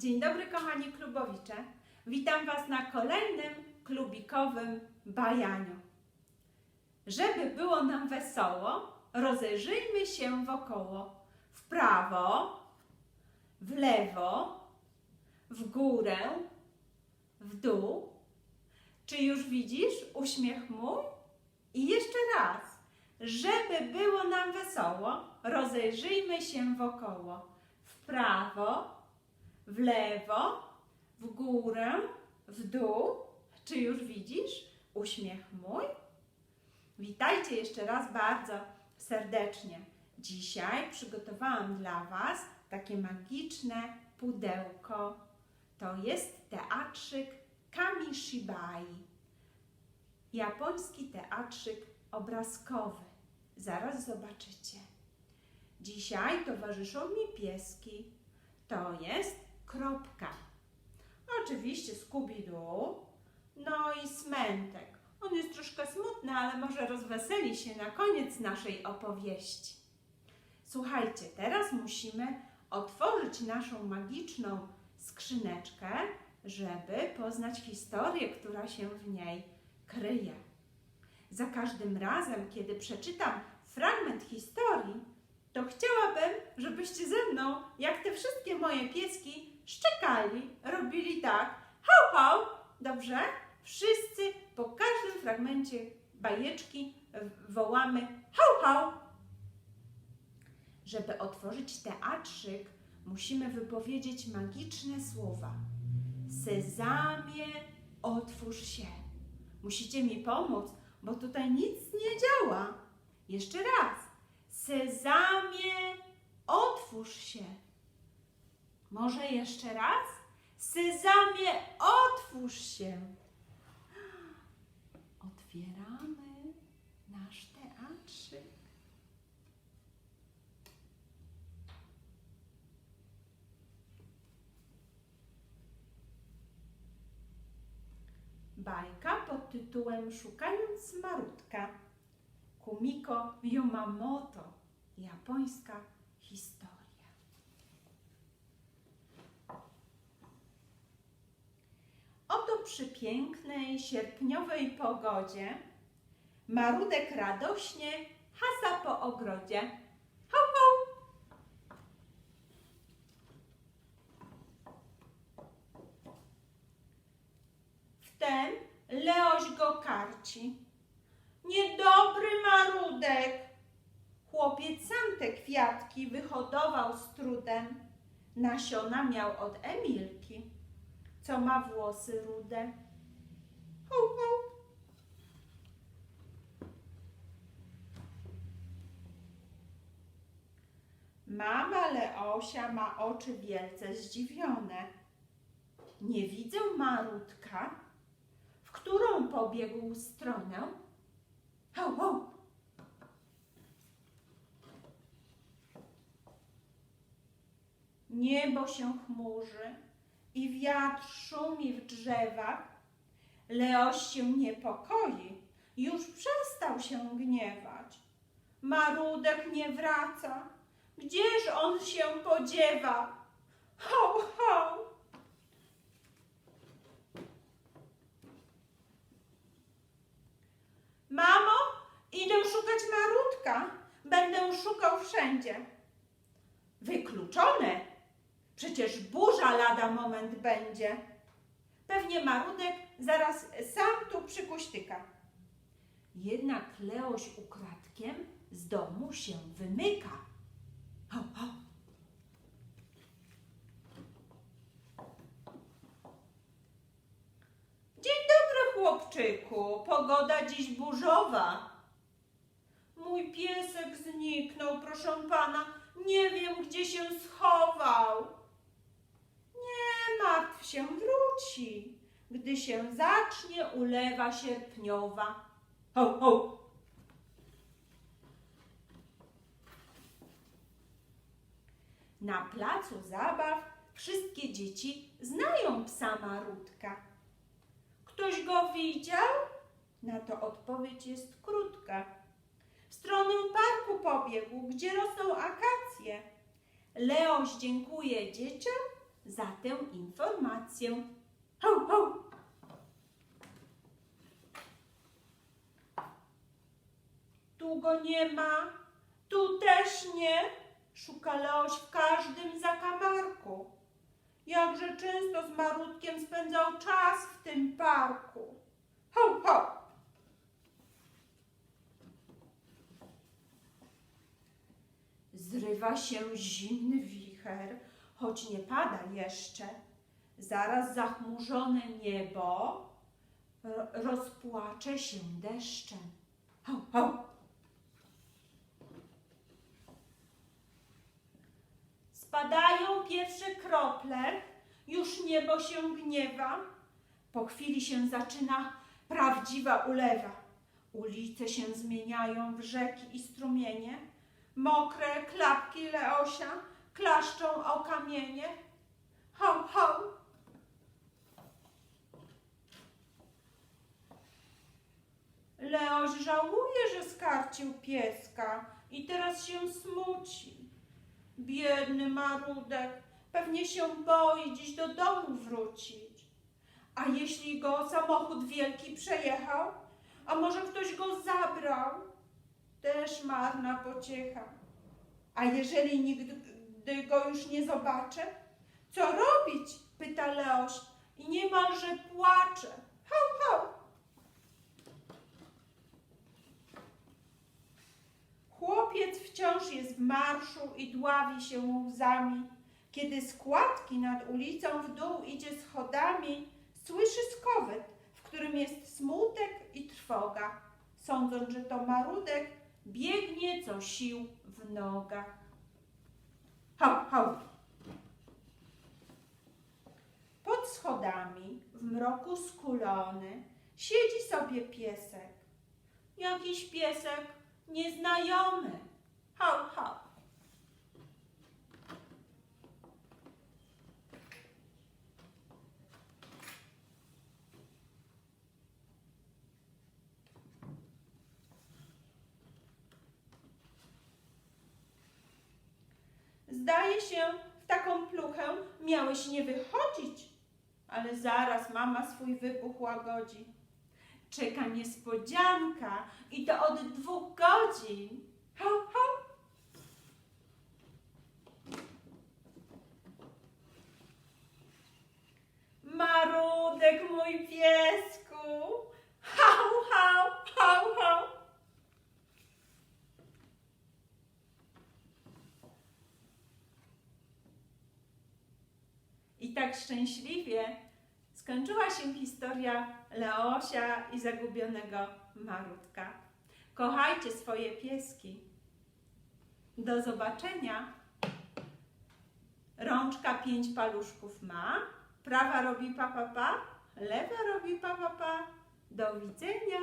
Dzień dobry kochani klubowicze. Witam Was na kolejnym klubikowym bajaniu. Żeby było nam wesoło, rozejrzyjmy się wokoło. W prawo, w lewo, w górę, w dół. Czy już widzisz uśmiech mój? I jeszcze raz. Żeby było nam wesoło, rozejrzyjmy się wokoło. W prawo, w lewo, w górę, w dół. Czy już widzisz uśmiech mój? Witajcie jeszcze raz bardzo serdecznie. Dzisiaj przygotowałam dla Was takie magiczne pudełko. To jest teatrzyk Kamishibai. Japoński teatrzyk obrazkowy. Zaraz zobaczycie. Dzisiaj towarzyszą mi pieski. To jest kropka. Oczywiście Scooby-Doo, no i Smętek. On jest troszkę smutny, ale może rozweseli się na koniec naszej opowieści. Słuchajcie, teraz musimy otworzyć naszą magiczną skrzyneczkę, żeby poznać historię, która się w niej kryje. Za każdym razem, kiedy przeczytam fragment historii, to chciałabym, żebyście ze mną, jak te wszystkie moje pieski, szczekali, robili tak. Hał, hał! Dobrze? Wszyscy po każdym fragmencie bajeczki wołamy hał, hał! Żeby otworzyć teatrzyk, musimy wypowiedzieć magiczne słowa. Sezamie, otwórz się. Musicie mi pomóc, bo tutaj nic nie działa. Jeszcze raz. Sezamie, otwórz się. Może jeszcze raz? Sezamie, otwórz się. Otwieramy nasz teatrzyk. Bajka pod tytułem Szukając Marutka. Kumiko Yumamoto. Japońska historia. Oto przy pięknej sierpniowej pogodzie Marudek radośnie hasa po ogrodzie. Hał, hał! Wtem Leoś go karci. Niedobry marudek! Chłopiec sam te kwiatki wyhodował z trudem. Nasiona miał od Emilki, co ma włosy rude. Mama Leosia ma oczy wielce zdziwione. Nie widzę Marutka, w którą pobiegł stronę. Ho, ho. Niebo się chmurzy i wiatr szumi w drzewach. Leoś się niepokoi, już przestał się gniewać. Marudek nie wraca, gdzież on się podziewa? Ho, ho! Mamo, idę szukać Marudka. Będę szukał wszędzie. Wykluczone. Przecież burza lada moment będzie. Pewnie Marudek zaraz sam tu przykuśtyka. Jednak Leoś ukradkiem z domu się wymyka. Ho, ho. Dzień dobry, chłopczyku. Pogoda dziś burzowa. Mój piesek zniknął, proszę pana. Nie wiem, gdzie się schował. Martw się, wróci, gdy się zacznie ulewa sierpniowa. Ho, ho. Na placu zabaw wszystkie dzieci znają psa Marutka. Ktoś go widział? Na to odpowiedź jest krótka. W stronę parku pobiegł, gdzie rosną akacje. Leoś dziękuję dzieciom za tę informację. Ho, ho! Tu go nie ma, tu też nie. Szuka Leoś w każdym zakamarku. Jakże często z Marutkiem spędzał czas w tym parku. Ho, ho! Zrywa się zimny wicher, choć nie pada jeszcze. Zaraz zachmurzone niebo ro- rozpłacze się deszczem. Spadają pierwsze krople, już niebo się gniewa. Po chwili się zaczyna prawdziwa ulewa. Ulice się zmieniają w rzeki i strumienie. Mokre klapki Leosia klaszczą o kamienie. Ho, ho! Leoś żałuje, że skarcił pieska i teraz się smuci. Biedny marudek, pewnie się boi dziś do domu wrócić. A jeśli go samochód wielki przejechał, a może ktoś go zabrał, też marna pociecha. A jeżeli nigdy go już nie zobaczę, co robić? pyta Leoś i niemalże płacze. Ho, ho! Chłopiec wciąż jest w marszu i dławi się łzami. Kiedy składki nad ulicą w dół idzie schodami, słyszy skowyt, w którym jest smutek i trwoga. Sądząc, że to marudek, biegnie co sił w nogach. Ho, ho! Pod schodami, w mroku skulony, siedzi sobie piesek. Jakiś piesek nieznajomy. Ho, ho! Zdaje się, w taką pluchę miałeś nie wychodzić, ale zaraz mama swój wybuch łagodzi. Czeka niespodzianka i to od dwóch godzin. Ho, ho! Marudek mój piesku! Hał, hał, hał, hał! I tak szczęśliwie skończyła się historia Leosia i zagubionego Marutka. Kochajcie swoje pieski. Do zobaczenia. Rączka pięć paluszków ma. Prawa robi pa, pa, pa. Lewa robi pa, pa, pa. Do widzenia.